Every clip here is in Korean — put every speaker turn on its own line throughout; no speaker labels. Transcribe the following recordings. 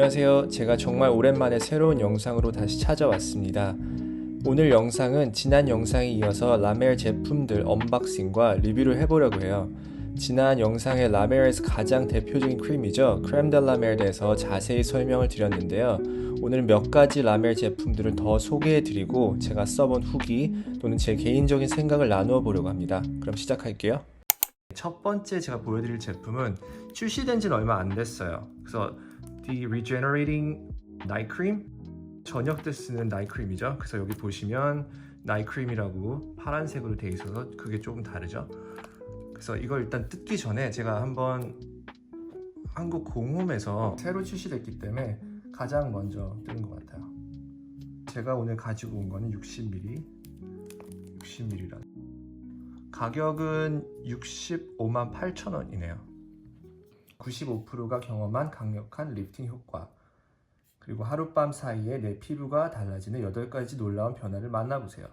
안녕하세요. 제가 정말 오랜만에 새로운 영상으로 다시 찾아왔습니다. 오늘 영상은 지난 영상에 이어서 라멜 제품들 언박싱과 리뷰를 해보려고 해요. 지난 영상에 라멜에서 가장 대표적인 크림이죠. 크렘 델 라멜에 대해서 자세히 설명을 드렸는데요. 오늘 몇 가지 라멜 제품들을 더 소개해드리고 제가 써본 후기 또는 제 개인적인 생각을 나누어 보려고 합니다. 그럼 시작할게요. 첫 번째 제가 보여드릴 제품은 출시된 지는 얼마 안 됐어요. 그래서 The Regenerating Night Cream 저녁 때 쓰는 나이 크림이죠. 그래서 여기 보시면 나이 크림이라고 파란색으로 돼 있어서 그게 조금 다르죠. 그래서 이걸 일단 뜯기 전에 제가 한번 한국 공홈에서 새로 출시됐기 때문에 가장 먼저 뜯은 것 같아요. 제가 오늘 가지고 온 거는 60ml, 60ml라. 가격은 65만 8천 원이네요. 95%가 경험한 강력한 리프팅 효과. 그리고 하룻밤 사이에 내 피부가 달라지는 8가지 놀라운 변화를 만나보세요.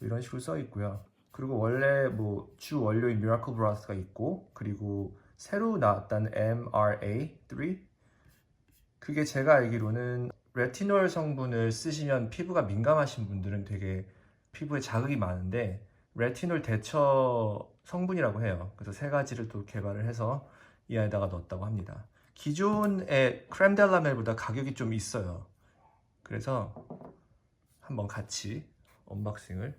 이런 식으로 써 있고요. 그리고 원래 뭐 주 원료인 미라클 브라스가 있고 그리고 새로 나왔다는 MRA3 그게 제가 알기로는 레티놀 성분을 쓰시면 피부가 민감하신 분들은 되게 피부에 자극이 많은데 레티놀 대처 성분이라고 해요. 그래서 세 가지를 또 개발을 해서 이 안에다가 넣었다고 합니다. 기존의 크렘 델라멜보다 가격이 좀 있어요. 그래서 한번 같이 언박싱을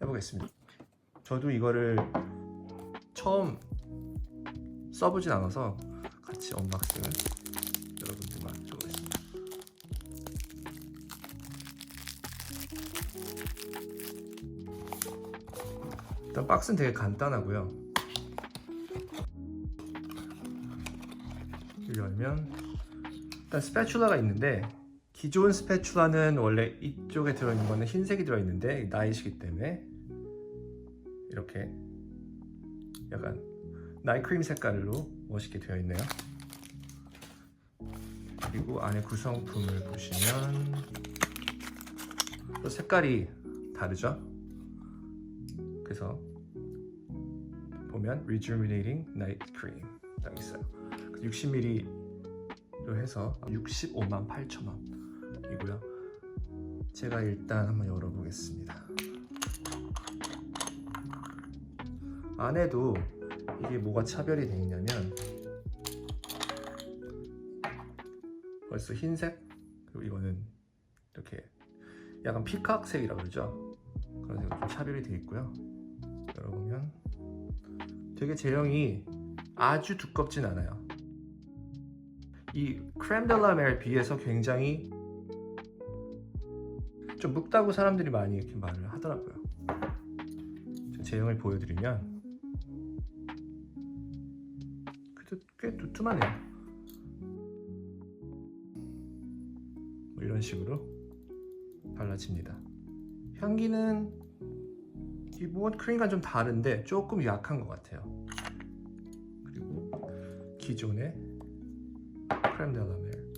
해보겠습니다. 저도 이거를 처음 써보진 않아서 같이 언박싱을 여러분들만 해보겠습니다. 일단 박스는 되게 간단하고요. 열면 일단 스패츌라가 있는데 기존 스패츌라는 원래 이쪽에 들어있는 거는 흰색이 들어있는데 나이시기 때문에 이렇게 약간 나이 크림 색깔로 멋있게 되어 있네요. 그리고 안에 구성품을 보시면 또 색깔이 다르죠? 그래서 보면 Rejuvenating Night Cream 딱 있어요. 60ml 로 해서 65만 8천 원이고요. 제가 일단 한번 열어보겠습니다. 안에도 이게 뭐가 차별이 돼 있냐면 벌써 흰색 그리고 이거는 이렇게 약간 피카색이라고 그러죠. 그래서 좀 차별이 돼 있고요. 열어보면 되게 제형이 아주 두껍진 않아요. 이 크렘 델라멜에 비해서 굉장히 좀 묵다고 사람들이 많이 이렇게 말을 하더라고요. 저 제형을 보여드리면 그래도 꽤 두툼하네요. 뭐 이런 식으로 발라집니다. 향기는 기본 크림과 좀 다른데 조금 약한 것 같아요. 그리고 기존의 크렘 델라멜은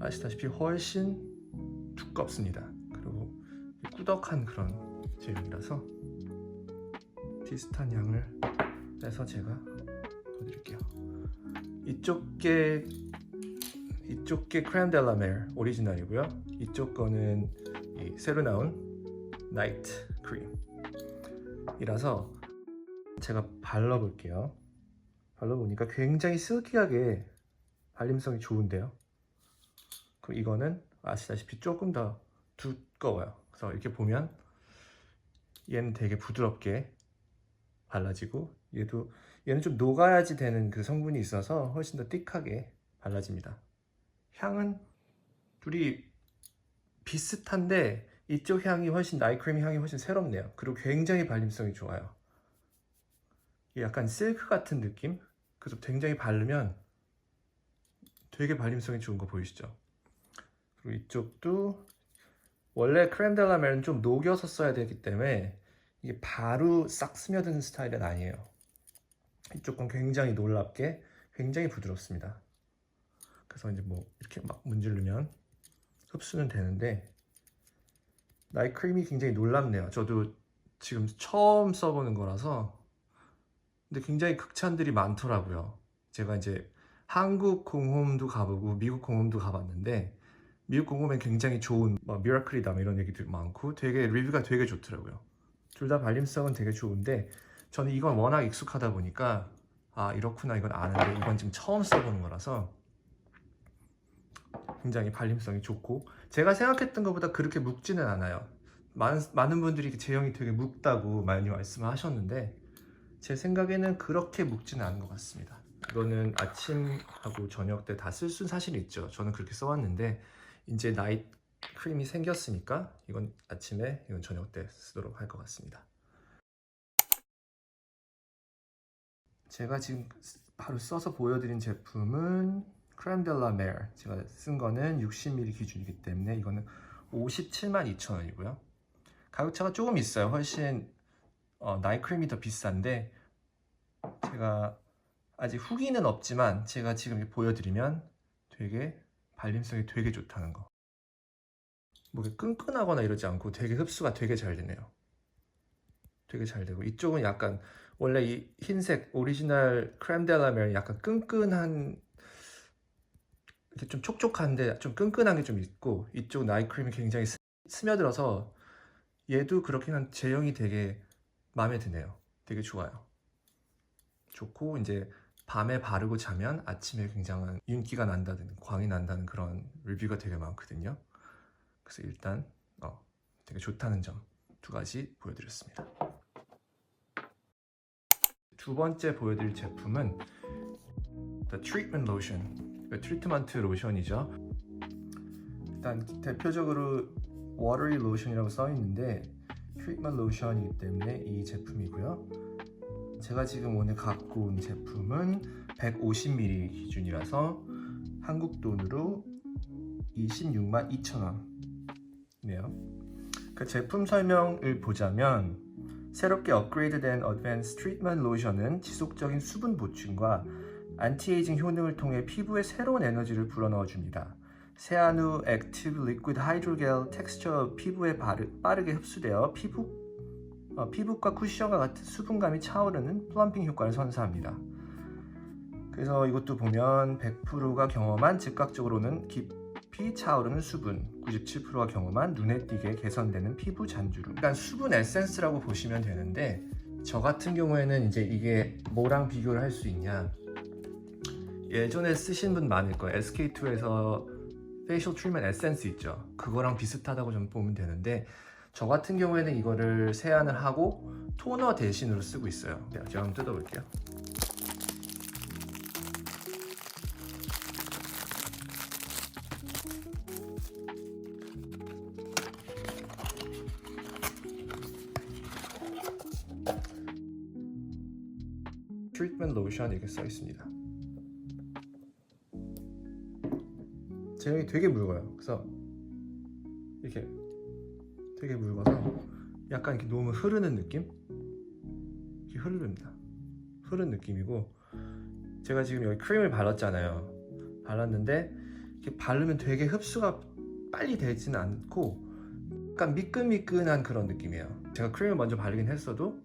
아시다시피 훨씬 두껍습니다. 그리고 꾸덕한 그런 제형이라서 비슷한 향을 빼서 제가 보여드릴게요. 이쪽 게 이쪽 게 크렘 델라멜 오리지널이고요. 이쪽 거는 이 새로 나온 나이트 크림이라서 제가 발라볼게요. 발라보니까 굉장히 실키하게 발림성이 좋은데요. 그리고 이거는 아시다시피 조금 더 두꺼워요. 그래서 이렇게 보면 얘는 되게 부드럽게 발라지고 얘도 얘는 좀 녹아야지 되는 그 성분이 있어서 훨씬 더 띡하게 발라집니다. 향은 둘이 비슷한데 이쪽 향이 훨씬 나이크림 향이 훨씬 새롭네요. 그리고 굉장히 발림성이 좋아요. 약간 실크 같은 느낌? 그래서 굉장히 바르면 되게 발림성이 좋은 거 보이시죠? 그리고 이쪽도 원래 크렘 델라 멜은 좀 녹여서 써야 되기 때문에 이게 바로 싹 스며드는 스타일은 아니에요. 이쪽 건 굉장히 놀랍게 굉장히 부드럽습니다. 그래서 이제 뭐 이렇게 막 문지르면 흡수는 되는데 나이 크림이 굉장히 놀랍네요. 저도 지금 처음 써보는 거라서 근데 굉장히 극찬들이 많더라고요. 제가 이제 한국 공홈도 가보고 미국 공홈도 가봤는데 미국 공홈엔 굉장히 좋은 뭐 미라클이다 뭐 이런 얘기도 많고 되게 리뷰가 되게 좋더라고요. 둘 다 발림성은 되게 좋은데 저는 이건 워낙 익숙하다 보니까 아 이렇구나 이건 아는데 이건 지금 처음 써보는 거라서 굉장히 발림성이 좋고 제가 생각했던 것보다 그렇게 묵지는 않아요. 많은, 많은 분들이 제형이 되게 묵다고 많이 말씀하셨는데 제 생각에는 그렇게 묵지는 않은 것 같습니다. 이거는 아침하고 저녁 때 다쓸 수는 사실 있죠. 저는 그렇게 써왔는데 이제 나이트 크림이 생겼으니까 이건 아침에 이건 저녁 때 쓰도록 할 것 같습니다. 제가 지금 바로 써서 보여드린 제품은 크렘 델라 메르 제가 쓴 거는 60ml 기준이기 때문에 이거는 57만 2천 원이고요. 가격차가 조금 있어요. 훨씬 어, 나이크림이 더 비싼데 제가 아직 후기는 없지만 제가 지금 보여드리면 되게 발림성이 되게 좋다는 거. 뭐 끈끈하거나 이러지 않고 되게 흡수가 되게 잘 되네요. 되게 잘 되고 이쪽은 약간 원래 이 흰색 오리지널 크렘 델라멜 약간 끈끈한 이렇게 좀 촉촉한데 좀 끈끈한 게 좀 있고 이쪽 나이크림이 굉장히 스- 스며들어서 얘도 그렇긴 한 제형이 되게 마음에 드네요. 되게 좋아요. 좋고 이제 밤에 바르고 자면 아침에 굉장한 윤기가 난다든 광이 난다는 그런 리뷰가 되게 많거든요. 그래서 일단 어, 되게 좋다는 점 두 가지 보여드렸습니다. 두 번째 보여드릴 제품은 The Treatment Lotion. 그 트리트먼트 로션이죠. 일단 대표적으로 Watery Lotion이라고 써 있는데 트리트먼트 로션이기 때문에 이 제품이고요. 제가 지금 오늘 갖고 온 제품은 150ml 기준이라서 한국 돈으로 26만 2천 원이네요. 그 제품 설명을 보자면 새롭게 업그레이드된 어드밴스 트리트먼트 로션은 지속적인 수분 보충과 안티에이징 효능을 통해 피부에 새로운 에너지를 불어넣어 줍니다. 후 액티브 리퀴드 하이드로겔 텍스처 피부에 빠르게 흡수되어 피부 어, 피부과 쿠션과 같은 수분감이 차오르는 플럼핑 효과를 선사합니다. 그래서 이것도 보면 100%가 경험한 즉각적으로는 깊이 차오르는 수분, 97%가 경험한 눈에 띄게 개선되는 피부 잔주름. 약간 수분 에센스라고 보시면 되는데 저 같은 경우에는 이제 이게 뭐랑 비교를 할 수 있냐? 예전에 쓰신 분 많을 거예요. SK2에서 페이셜 트리트먼트 에센스 있죠. 그거랑 비슷하다고 좀 보면 되는데 저 같은 경우에는 이거를 세안을 하고 토너 대신으로 쓰고 있어요. 네, 제가 한번 뜯어볼게요. 트리트먼트 로션 이렇게 써 있습니다. 제 형이 되게 묽어요. 그래서 이렇게 되게 묽어서 약간 이렇게 너무 흐르는 느낌? 이렇게 흐릅니다. 흐른 느낌이고 제가 지금 여기 크림을 발랐잖아요. 발랐는데 이렇게 바르면 되게 흡수가 빨리 되지는 않고 약간 미끈미끈한 그런 느낌이에요. 제가 크림을 먼저 바르긴 했어도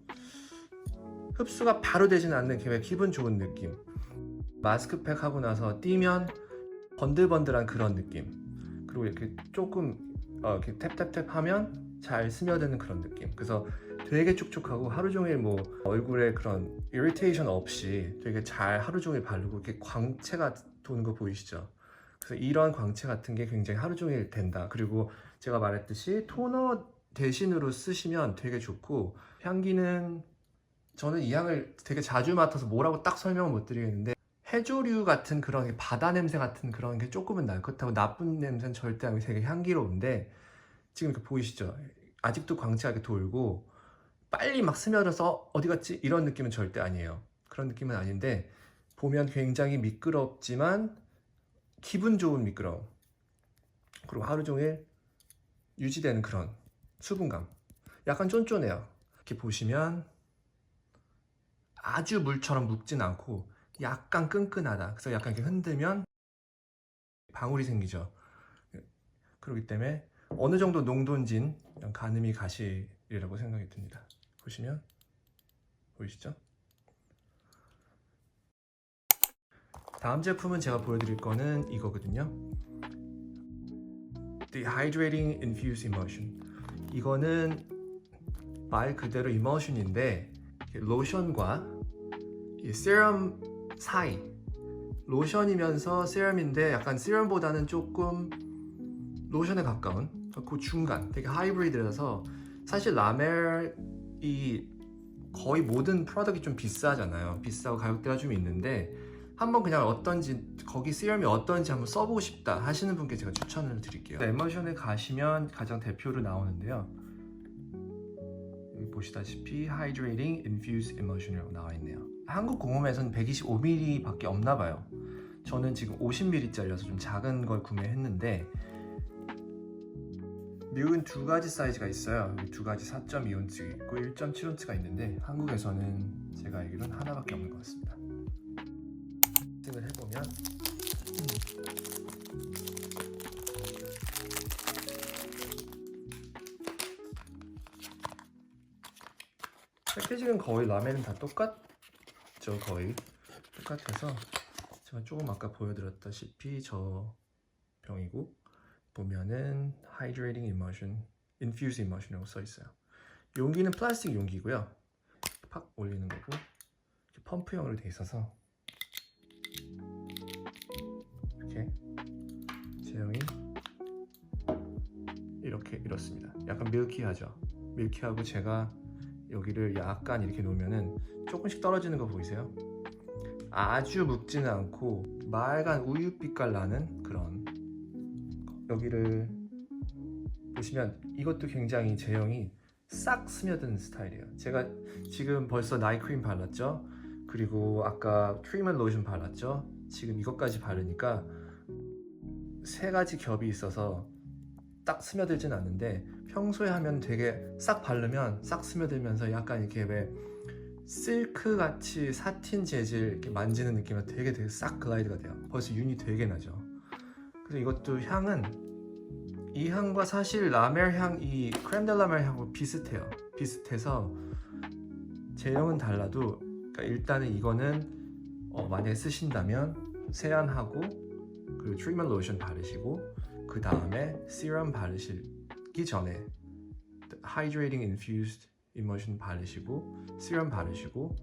흡수가 바로 되지는 않는 기분 좋은 느낌. 마스크팩 하고 나서 띄면 번들번들한 그런 느낌. 그리고 이렇게 조금 어, 이렇게 탭탭탭 하면 잘 스며드는 그런 느낌. 그래서 되게 촉촉하고 하루 종일 뭐 얼굴에 그런 이리테이션 없이 되게 잘 하루 종일 바르고 이렇게 광채가 도는 거 보이시죠? 그래서 이런 광채 같은 게 굉장히 하루 종일 된다. 그리고 제가 말했듯이 토너 대신으로 쓰시면 되게 좋고 향기는 저는 이 향을 되게 자주 맡아서 뭐라고 딱 설명을 못 드리겠는데 해조류 같은 그런 바다 냄새 같은 그런 게 조금은 날 것같고 나쁜 냄새는 절대 아니고 되게 향기로운데 지금 이렇게 보이시죠? 아직도 광채하게 돌고 빨리 막 스며들어서 어디 갔지? 이런 느낌은 절대 아니에요. 그런 느낌은 아닌데 보면 굉장히 미끄럽지만 기분 좋은 미끄러움. 그리고 하루 종일 유지되는 그런 수분감. 약간 쫀쫀해요. 이렇게 보시면 아주 물처럼 묵진 않고 약간 끈끈하다. 그래서 약간 이렇게 흔들면 방울이 생기죠. 그렇기 때문에 어느 정도 농도인진 가늠이 가시리라고 생각이 듭니다. 보시면 보이시죠? 다음 제품은 제가 보여드릴 거는 이거거든요. The Hydrating Infused Emulsion. 이거는 말 그대로 이머션인데 로션과 이 세럼 사이. 로션이면서 세럼인데 약간 세럼보다는 조금 로션에 가까운 그 중간 되게 하이브리드라서 사실 라멜이 거의 모든 프로덕트가 좀 비싸잖아요. 비싸고 가격대가 좀 있는데 한번 그냥 어떤지 거기 세럼이 어떤지 한번 써보고 싶다 하시는 분께 제가 추천을 드릴게요. 에머션에 가시면 가장 대표로 나오는데요. 보시다시피 Hydrating Infused Emulsion이라고 나와 있네요 한국 공홈에서는 125ml 밖에 없나 봐요 저는 지금 50ml짜리라서 좀 작은 걸 구매했는데 미국은 두 가지 사이즈가 있어요. 두 가지 4.2온츠 있고 1.7온츠가 있는데 한국에서는 제가 알기로는 하나밖에 없는 것 같습니다. 생을 해보면 패키징은 거의 라멘은 다 똑같 죠 거의 똑같아서 제가 조금 아까 보여드렸다시피 저 병이고 보면은 Hydrating Emulsion, Infused Emulsion이라고 써 있어요. 용기는 플라스틱 용기고요. 팍 올리는 거고 펌프형으로 돼 있어서 이렇게 제형이 이렇게 이렇습니다. 약간 밀키하죠. 밀키하고 제가 여기를 약간 이렇게 놓으면은 조금씩 떨어지는 거 보이세요? 아주 묵지는 않고 맑은 우유빛깔 나는 그런 여기를 보시면 이것도 굉장히 제형이 싹 스며드는 스타일이에요. 제가 지금 벌써 나이크림 발랐죠. 그리고 아까 트리먼 로션 발랐죠. 지금 이것까지 바르니까 세 가지 겹이 있어서 딱 스며들진 않는데 평소에 하면 되게 싹 바르면 싹 스며들면서 약간 이렇게 왜 실크 같이 사틴 재질 이렇게 만지는 느낌이 되게 되게 싹 글라이드가 돼요. 벌써 윤이 되게 나죠. 그래서 이것도 향은 이 향과 사실 라멜 향, 이 크렘델 라멜 향하고 비슷해요. 비슷해서 제형은 달라도 그러니까 일단은 이거는 어, 만약에 쓰신다면 세안하고 그리고 트리먼 로션 바르시고 그 다음에 시럼 바르시기 전에 Infused Emulsion 바르시고 시럼 바르시고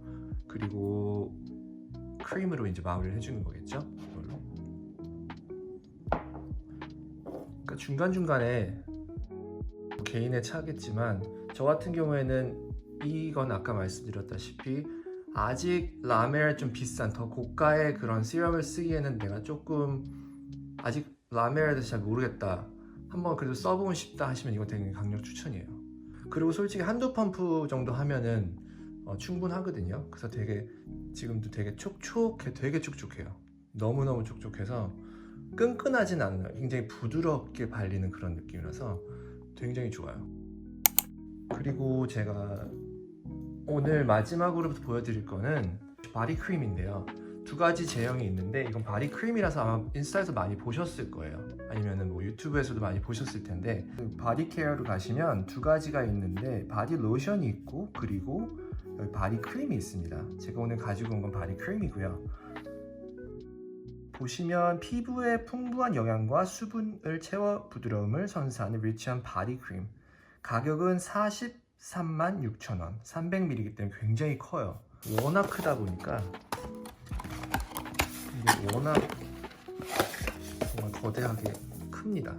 그리고 크림으로 이제 마무리를 해주는 거겠죠? 이걸로. 그러니까 중간 중간에 개인의 차겠지만 저 같은 경우에는 이건 아까 말씀드렸다시피 아직 라멜 좀 비싼 더 고가의 그런 시럼을 쓰기에는 내가 조금 아직 라멜에 대해서 잘 모르겠다 한번 그래도 써보고 싶다 하시면 이거 되게 강력 추천이에요 그리고 솔직히 한두 펌프 정도 하면은 어, 충분하거든요. 그래서 되게 지금도 되게 촉촉해 되게 촉촉해요. 너무너무 촉촉해서 끈끈하진 않아요. 굉장히 부드럽게 발리는 그런 느낌이라서 굉장히 좋아요. 그리고 제가 오늘 마지막으로 보여드릴 거는 바디 크림인데요. 두 가지 제형이 있는데 이건 바디 크림이라서 아마 인스타에서 많이 보셨을 거예요 아니면은 뭐 유튜브에서도 많이 보셨을 텐데 그 바디 케어로 가시면 두 가지가 있는데 바디 로션이 있고 그리고 여기 바디 크림이 있습니다. 제가 오늘 가지고 온 건 바디 크림이고요. 보시면 피부에 풍부한 영양과 수분을 채워 부드러움을 선사하는 리치한 바디 크림. 가격은 43만 6천 원 300ml이기 때문에 굉장히 커요. 워낙 크다 보니까. 이게 워낙 거대하게 큽니다.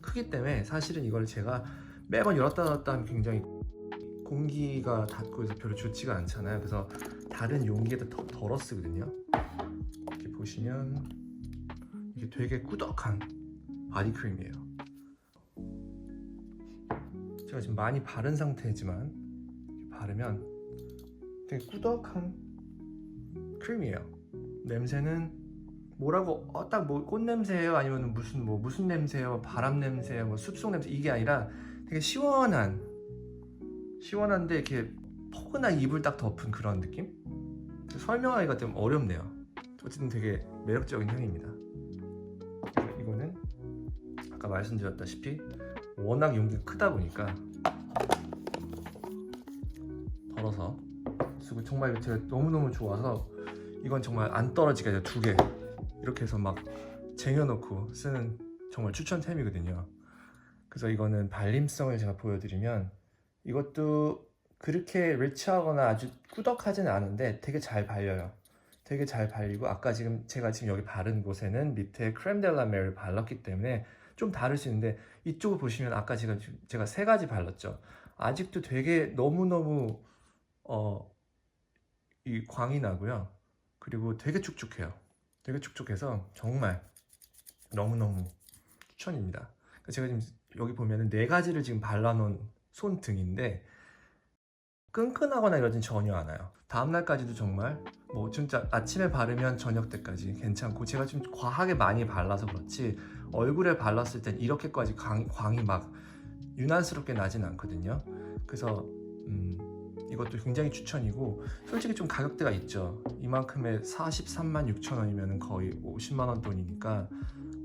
크기 때문에 사실은 이걸 제가 매번 열었다 닫았다 하면 굉장히 공기가 닿고 해서 별로 좋지가 않잖아요. 그래서 다른 용기에다 더 덜어 쓰거든요. 이렇게 보시면 이게 되게 꾸덕한 바디크림이에요. 제가 지금 많이 바른 상태지만 바르면 되게 꾸덕한 크림이에요. 냄새는 뭐라고 어, 딱뭐 꽃냄새예요? 아니면 무슨 뭐 무슨 냄새예요? 바람 냄새예요? 뭐 숲속 냄새? 이게 아니라 되게 시원한 시원한데 이렇게 포근한 이불 딱 덮은 그런 느낌? 설명하기가 좀 어렵네요. 어쨌든 되게 매력적인 향입니다. 이거는 아까 말씀드렸다시피 워낙 용기가 크다 보니까 덜어서 쓰고 정말 제가 너무너무 좋아서 이건 정말 안 떨어지게 두개 이렇게 해서 막 쟁여놓고 쓰는 정말 추천템이거든요 그래서 이거는 발림성을 제가 보여드리면 이것도 그렇게 리치하거나 아주 꾸덕하진 않은데 되게 잘 발려요 되게 잘 발리고 아까 지금 제가 지금 여기 바른 곳에는 밑에 크렘델라메를 발랐기 때문에 좀 다를 수 있는데 이쪽을 보시면 아까 제가 제가 세 가지 발랐죠 아직도 되게 너무너무 어, 이 광이 나고요. 그리고 되게 축축해요. 되게 축축해서 정말 너무너무 추천입니다. 그러니까 제가 지금 여기 보면은 네 가지를 지금 발라놓은 손등인데 끈끈하거나 이러진 전혀 않아요. 다음날까지도 정말 뭐 진짜 아침에 바르면 저녁 때까지 괜찮고 제가 좀 과하게 많이 발라서 그렇지 얼굴에 발랐을 땐 이렇게까지 광, 광이 막 유난스럽게 나진 않거든요. 그래서 음, 이것도 굉장히 추천이고 솔직히 좀 가격대가 있죠. 이만큼에 43만 6천 원이면 거의 50만 원 돈이니까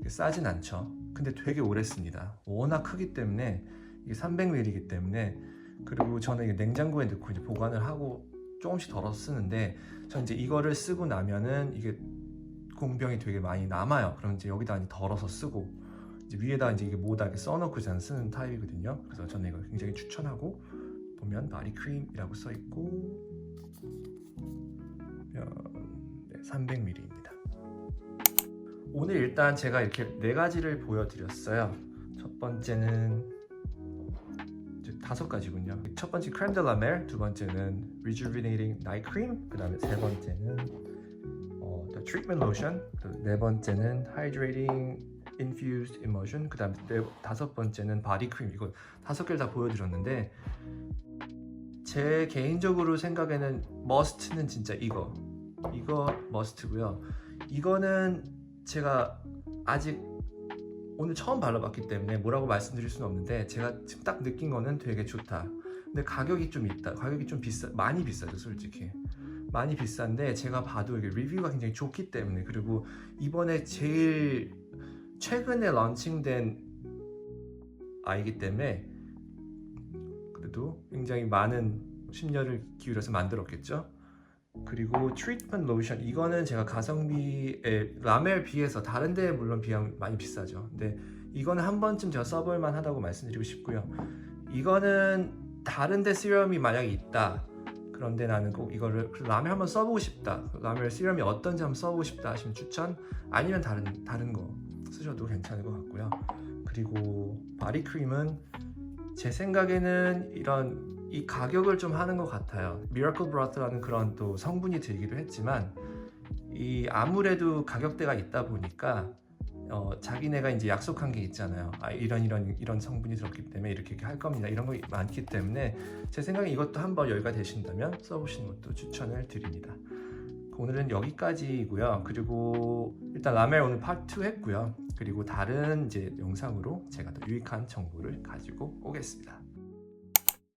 싸진 않죠. 근데 되게 오래 씁니다. 워낙 크기 때문에 이게 300ml이기 때문에 그리고 저는 이게 냉장고에 넣고 이제 보관을 하고 조금씩 덜어서 쓰는데 전 이제 이거를 쓰고 나면은 이게 공병이 되게 많이 남아요. 그럼 이제 여기다 이제 덜어서 쓰고 이제 위에다 이제 이게 모다 이렇게 써놓고 저는 쓰는 타입이거든요. 그래서 저는 이걸 굉장히 추천하고 보면 바디 크림이라고 써 있고 네, 300ml입니다. 오늘 일단 제가 이렇게 네 가지를 보여드렸어요. 첫 번째는 다섯 가지군요. 첫 번째 크렘 델라 멜, 두 번째는 rejuvenating 그 다음에 세 번째는 어, the treatment lotion, 그네 번째는 hydrating infused 그 다음에 네, 다섯 번째는 바디 크림. 이거 다섯 개를 다 보여드렸는데 제 개인적으로 생각에는 머스트는 진짜 이거. 이거 머스트고요. 이거는 제가 아직 오늘 처음 발라봤기 때문에 뭐라고 말씀드릴 수는 없는데 제가 지금 딱 느낀 거는 되게 좋다. 근데 가격이 좀 있다. 가격이 좀 비싸 많이 비싸죠 솔직히. 많이 비싼데 제가 봐도 이게 리뷰가 굉장히 좋기 때문에 그리고 이번에 제일 최근에 런칭된 아이기 때문에 그래도 굉장히 많은 심려를 기울여서 만들었겠죠. 그리고 트리트먼트 로션 이거는 제가 가성비에 라멜 비해서 다른 데에 물론 비하면 많이 비싸죠. 근데 이거는 한 번쯤 제가 써볼 만하다고 말씀드리고 싶고요. 이거는 다른 데 시럼이 만약에 있다. 그런데 나는 꼭 이거를 라멜 한번 써보고 싶다. 라멜 시럼이 어떤지 한번 써보고 싶다 하시면 추천. 아니면 다른 다른 거 쓰셔도 괜찮을 것 같고요. 그리고 바디 크림은 제 생각에는 이런 이 가격을 좀 하는 것 같아요. 미라클 브라트라는 그런 또 성분이 들기도 했지만 이 아무래도 가격대가 있다 보니까 어, 자기네가 이제 약속한 게 있잖아요. 아, 이런 이런 이런 성분이 들었기 때문에 이렇게, 이렇게 할 겁니다. 이런 거 많기 때문에 제 생각에 이것도 한번 여유가 되신다면 써보시는 것도 추천을 드립니다. 오늘은 여기까지이고요. 그리고 일단 라멜 오늘 파트 2 했고요. 그리고 다른 이제 영상으로 제가 더 유익한 정보를 가지고 오겠습니다.